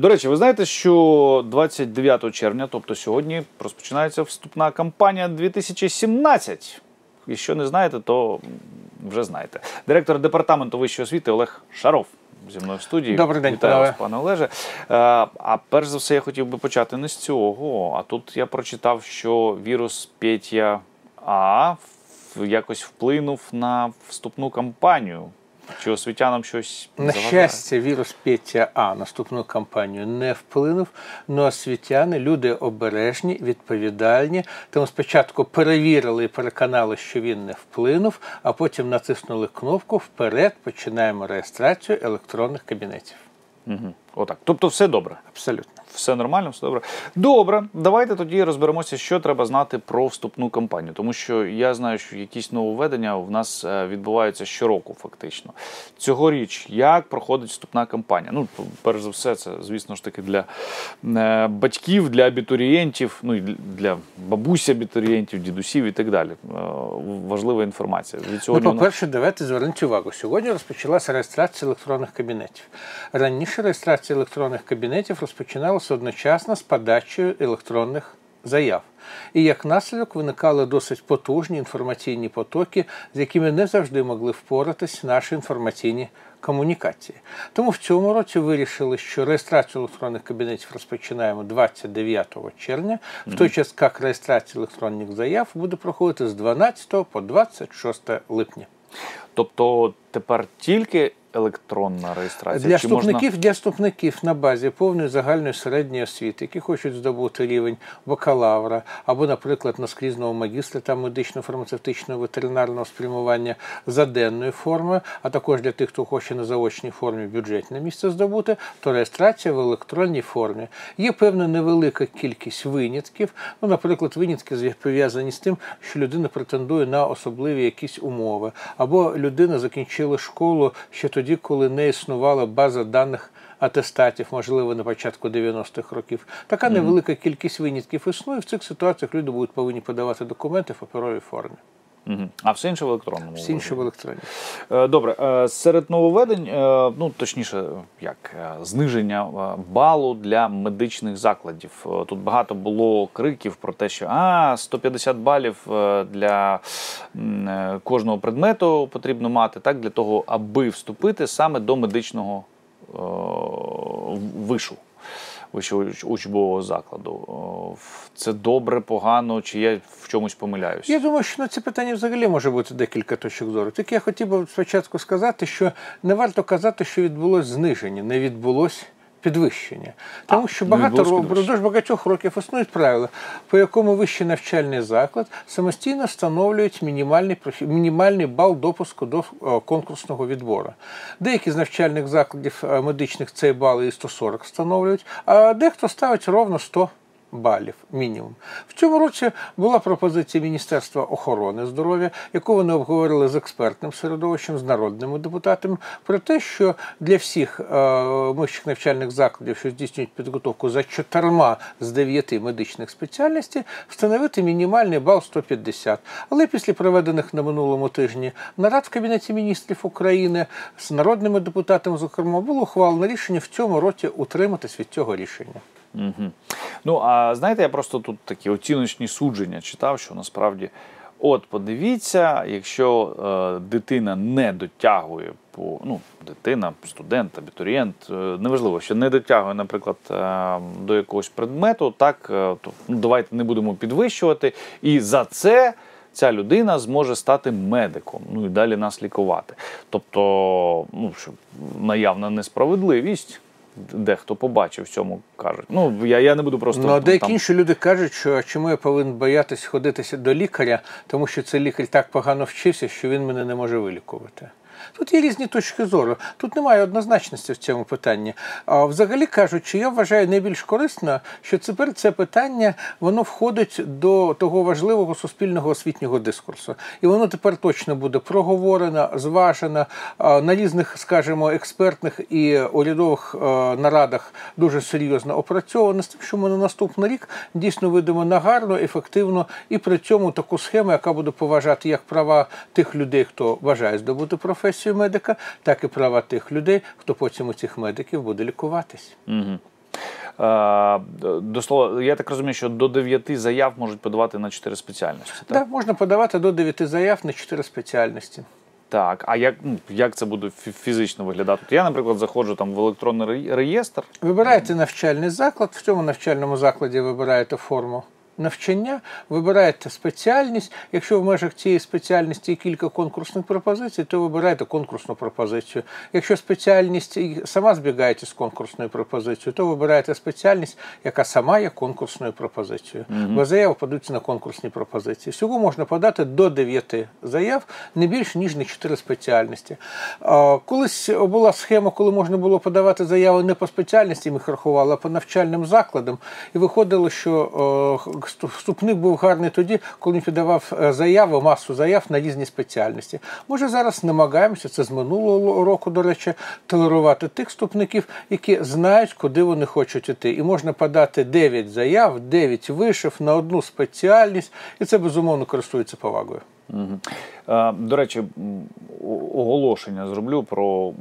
До речі, ви знаєте, що 29 червня, тобто сьогодні, розпочинається вступна кампанія 2017. Якщо не знаєте, то вже знаєте. Директор департаменту вищої освіти Олег Шаров зі мною в студії. Добрий день, Вітаю вас, пане Олеже. Е, А перш за все, я хотів би почати не з цього. А тут я прочитав, що вірус Петя А якось вплинув на вступну кампанію. Чи освітянам щось На заважає? щастя, вірус Петя А наступну кампанію не вплинув. Ну освітяни, люди обережні, відповідальні. Тому спочатку перевірили і переконали, що він не вплинув, а потім натиснули кнопку вперед. Починаємо реєстрацію електронних кабінетів. Угу. Отак. Тобто все добре. Абсолютно. Все нормально, все добре. Добре, давайте тоді розберемося, що треба знати про вступну кампанію. Тому що я знаю, що якісь нововведення в нас е, відбуваються щороку, фактично. Цьогоріч, як проходить вступна кампанія? Ну, перш за все, це, звісно ж таки, для е, батьків, для абітурієнтів, ну і для бабусь абітурієнтів, дідусів і так далі. Е, важлива інформація. Від Ну, сьогодні у нас- по-перше, давайте звернути увагу. Сьогодні розпочалася реєстрація електронних кабінетів. Раніше реєстрація електронних кабінетів розпочиналася одночасно з подачею електронних заяв. І як наслідок виникали досить потужні інформаційні потоки, з якими не завжди могли впоратись наші інформаційні комунікації. Тому в цьому році вирішили, що реєстрацію електронних кабінетів розпочинаємо 29 червня, в той час як реєстрація електронних заяв буде проходити з 12 по 26 липня. Тобто тепер тільки електронна реєстрація? Для Чи можна- вступників, для вступників на базі повної загальної середньої освіти, які хочуть здобути рівень бакалавра або, наприклад, наскрізного магістра та медично-фармацевтичного ветеринарного спрямування за денною формою, а також для тих, хто хоче на заочній формі бюджетне місце здобути, то реєстрація в електронній формі. Є певна невелика кількість винятків. Ну, наприклад, винятки пов'язані з тим, що людина претендує на особливі якісь умови, або людина закінчила школу ще тоді, коли не існувала база даних. Атестатів, можливо, на початку 90-х років. Така невелика кількість винятків існує. В цих ситуаціях люди будуть повинні подавати документи в паперовій формі. А все інше в електронному. Всі інші в електронній. Е, Добре, е, серед нововведень, е, ну точніше, як зниження балу для медичних закладів. Тут багато було криків про те, що а 150 балів для кожного предмету потрібно мати, так для того, аби вступити саме до медичного вишу. Вищого учбового закладу. Це добре, погано, чи я в чомусь помиляюсь? Я думаю, що на це питання взагалі може бути декілька точок зору. Тільки я хотів би спочатку сказати, що не варто казати, що відбулось зниження, не відбулось. Підвищення, тому що багато відбулось впродовж багатьох років існують правила, по якому вищий навчальний заклад самостійно встановлюють мінімальний мінімальний бал допуску до е, конкурсного відбору. Деякі з навчальних закладів е, медичних цей бал і 140 встановлюють, а дехто ставить ровно 100 балів мінімум. В цьому році була пропозиція Міністерства охорони здоров'я, яку вони обговорили з експертним середовищем, з народними депутатами, про те, що для всіх е, вищих навчальних закладів, що здійснюють підготовку за чотирма з дев'яти медичних спеціальностей, встановити мінімальний бал 150. Але після проведених на минулому тижні нарад в Кабінеті міністрів України з народними депутатами, зокрема, було ухвалено рішення в цьому році утриматись від цього рішення. Угу. Ну, а знаєте, я просто тут такі оціночні судження читав, що насправді, от подивіться, якщо е, дитина не дотягує по ну, дитина, студент, абітурієнт, е, неважливо, що не дотягує, наприклад, е, до якогось предмету, так е, то ну, давайте не будемо підвищувати. І за це. Ця людина зможе стати медиком, ну і далі нас лікувати. Тобто, ну що наявна несправедливість, дехто побачив в цьому кажуть. Ну я, я не буду просто Ну, а деякі там- інші люди кажуть, що чому я повинен боятися ходитися до лікаря, тому що цей лікар так погано вчився, що він мене не може вилікувати. Тут є різні точки зору. Тут немає однозначності в цьому питанні. А взагалі кажучи, я вважаю найбільш корисно, що тепер це питання воно входить до того важливого суспільного освітнього дискурсу. І воно тепер точно буде проговорено, зважено на різних, скажімо, експертних і урядових е, нарадах дуже серйозно опрацьовано з тим, що ми на наступний рік дійсно видимо на гарну, ефективну і при цьому таку схему, яка буде поважати як права тих людей, хто бажає здобути професію медика, так і права тих людей, хто потім у цих медиків буде лікуватись. Мгм. До слова, я так розумію, що до 9 заяв можуть подавати на 4 спеціальності. Так, Так, можна подавати до 9 заяв на 4 спеціальності. Так, а як, ну, як це буде фізично виглядати? Я, наприклад, заходжу там в електронний реєстр. Вибираєте навчальний заклад, в цьому навчальному закладі вибираєте форму навчання, вибираєте спеціальність. Якщо в межах цієї спеціальності є кілька конкурсних пропозицій, то вибираєте конкурсну пропозицію. Якщо спеціальність сама збігаєте з конкурсною пропозицією, то вибираєте спеціальність, яка сама є конкурсною пропозицією. Бо заяви подаються на конкурсні пропозиції. Всього можна подати до 9 заяв, не більше ніж на 4 спеціальності. Колись була схема, коли можна було подавати заяви не по спеціальності, ми їх рахували, а по навчальним закладам. І виходило, що вступник був гарний тоді, коли він підавав е, заяви, масу заяв на різні спеціальності. Може, зараз намагаємося, це з минулого року, до речі, толерувати тих вступників, які знають, куди вони хочуть іти. І можна подати 9 заяв, 9 вишив на одну спеціальність, і це безумовно користується повагою. Е, До речі, оголошення зроблю про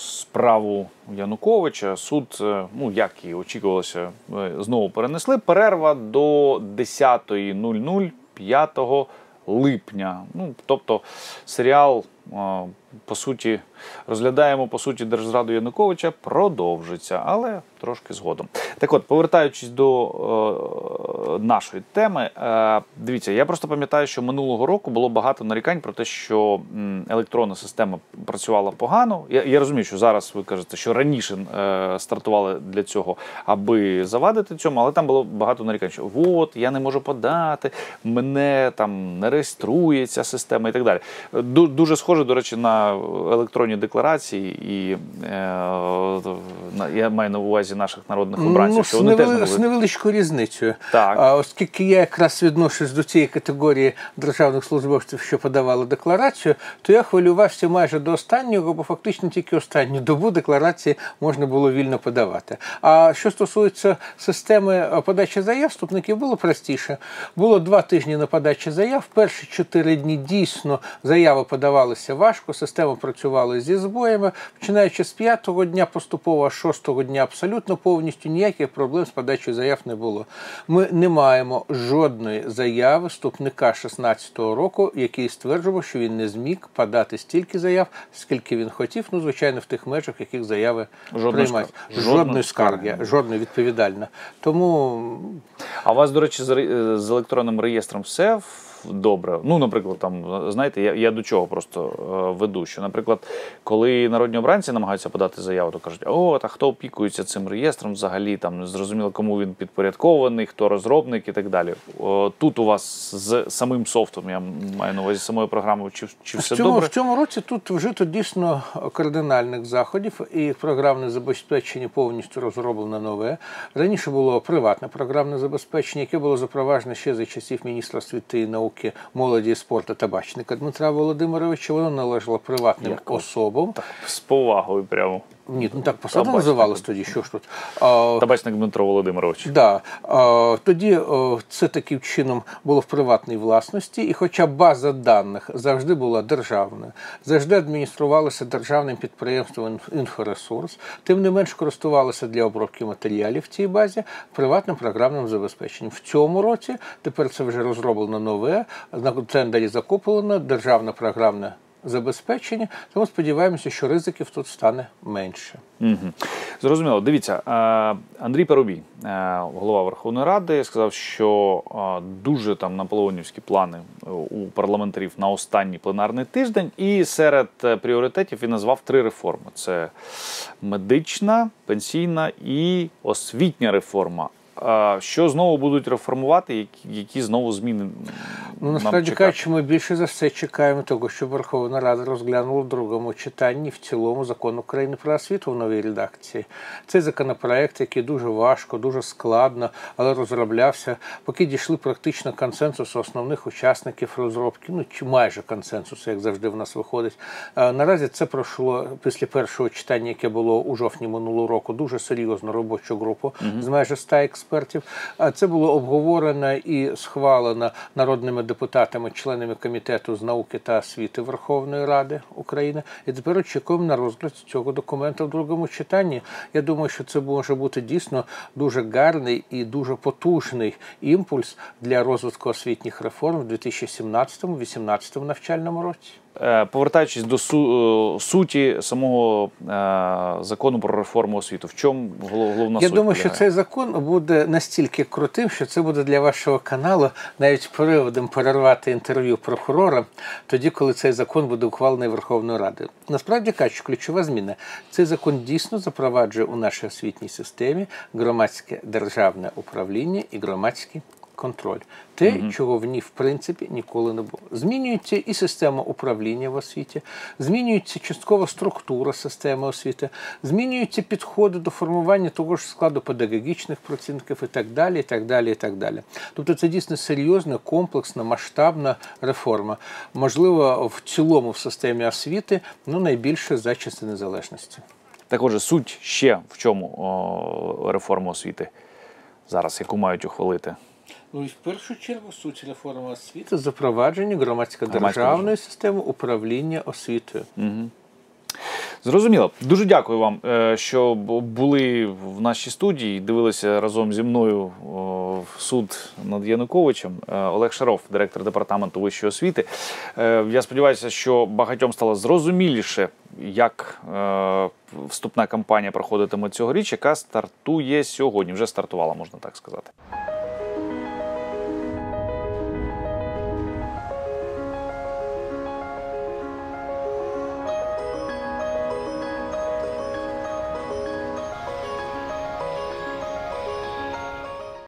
справу Януковича. Суд, е, ну як і очікувалося, е, знову перенесли. Перерва до 10.00 5 липня. Ну, тобто серіал, е, по суті, розглядаємо по суті держзраду Януковича, продовжиться, але трошки згодом. Так от, повертаючись до е, нашої теми, е, дивіться, я просто пам'ятаю, що минулого року було багато нарікань про те, що електронна система працювала погано. Я, я розумію, що зараз ви кажете, що раніше е, стартували для цього, аби завадити цьому, але там було багато нарікань, що от я не можу подати, мене там не реєструється система і так далі. Ду- Дуже схоже, до речі, на електронні декларації, і е, я маю на увазі наших народних обранців, Ну, що вони теж невели- не з невеличкою різницею. Так. А, оскільки я якраз відношусь до цієї категорії державних службовців, що подавали декларацію, то я хвилювався майже до останнього, бо фактично тільки останню добу декларації можна було вільно подавати. А що стосується системи е, подачі заяв, вступників було простіше. Було два тижні на подачі заяв. Перші чотири дні дійсно заяви подавалися важко, система працювала зі збоями. Починаючи з п'ятого дня поступово, з шостого дня абсолютно повністю ніяких проблем з подачею заяв не було. Ми не маємо жодної заяви вступника 16-го року, який стверджував, що він не зміг подати стільки заяв, скільки він хотів. Ну, звичайно, в тих межах, яких заяви приймають. Жодної, скарги, жодної відповідальна. Тому А у вас, до речі, з, з електронним реєстром все в- добре. Ну, наприклад, там, знаєте, я, я до чого просто е, веду, що, наприклад, коли народні обранці намагаються подати заяву, то кажуть, о, та хто опікується цим реєстром взагалі, там зрозуміло, кому він підпорядкований, хто розробник і так далі. Тут у вас з самим софтом, я маю на увазі самою програмою, чи, чи все в цьому, добре? в цьому році тут вжито дійсно кардинальних заходів, і програмне забезпечення повністю розроблено нове. Раніше було приватне програмне забезпечення, яке було запроваджено ще за часів міністра освіти і науки, молоді і спорту табачника Дмитра Володимировича. Воно належало приватним Як? особам. З повагою прямо. Ні, ну так посада Табачник. називалась тоді. Що ж тут? А, Табачник Дмитро Володимирович. Да. Е, Тоді е, це таким чином було в приватній власності, і хоча база даних завжди була державною, завжди адмініструвалася державним підприємством інфоресурс, тим не менш користувалися для обробки матеріалів в цій базі приватним програмним забезпеченням. В цьому році тепер це вже розроблено нове, на тендері закуплено державне програмне забезпечення, тому сподіваємося, що ризиків тут стане менше. Угу. Зрозуміло. Дивіться, Андрій Парубій, голова Верховної Ради, сказав, що дуже там наполеонівські плани е, у парламентарів на останній пленарний тиждень, і серед е, пріоритетів він назвав три реформи: це медична, пенсійна і освітня реформа. Що знову будуть реформувати, які, які знову зміни Ну, насправді кажучи, ми більше за все чекаємо того, що Верховна Рада розглянула в другому читанні в цілому закон України про освіту в новій редакції. Цей законопроект, який дуже важко, дуже складно, але розроблявся, поки дійшли практично консенсусу основних учасників розробки, ну чи майже консенсусу, як завжди в нас виходить. Наразі це пройшло після першого читання, яке було у жовтні минулого року, дуже серйозну робочу групу з майже 100 експертів. Експертів. Це було обговорено і схвалено народними депутатами, членами комітету з науки та освіти Верховної Ради України. І тепер очікуємо на розгляд цього документа в другому читанні. Я думаю, що це може бути дійсно дуже гарний і дуже потужний імпульс для розвитку освітніх реформ в 2017-2018 навчальному році. Е, Повертаючись до су- е, суті самого е, закону про реформу освіти, в чому голов- головна Я суть думаю, що цей закон буде настільки крутим, що це буде для вашого каналу навіть приводом перервати інтерв'ю прокурора, тоді, коли цей закон буде ухвалений Верховною Радою. Насправді кажучи, ключова зміна. Цей закон дійсно запроваджує у нашій освітній системі громадське державне управління і громадський контроль. Те, чого в ній в принципі ніколи не було. Змінюється і система управління в освіті, змінюється часткова структура системи освіти, змінюються підходи до формування того ж складу педагогічних працівників і так далі. і так далі, і так далі. Тобто це дійсно серйозна, комплексна, масштабна реформа. Можливо, в цілому в системі освіти ну, найбільше за часи незалежності. Так отже, суть ще в чому о, реформи освіти зараз, яку мають ухвалити? Ну і в першу чергу суть реформи освіти запровадження громадсько-державної системи управління освітою. Зрозуміло. Дуже дякую вам, е, що були в нашій студії. Дивилися разом зі мною в суд над Януковичем. Е, Олег Шаров, директор департаменту вищої освіти. Е, Я сподіваюся, що багатьом стало зрозуміліше, як вступна кампанія проходитиме цьогоріч, яка стартує сьогодні. Вже стартувала, можна так сказати.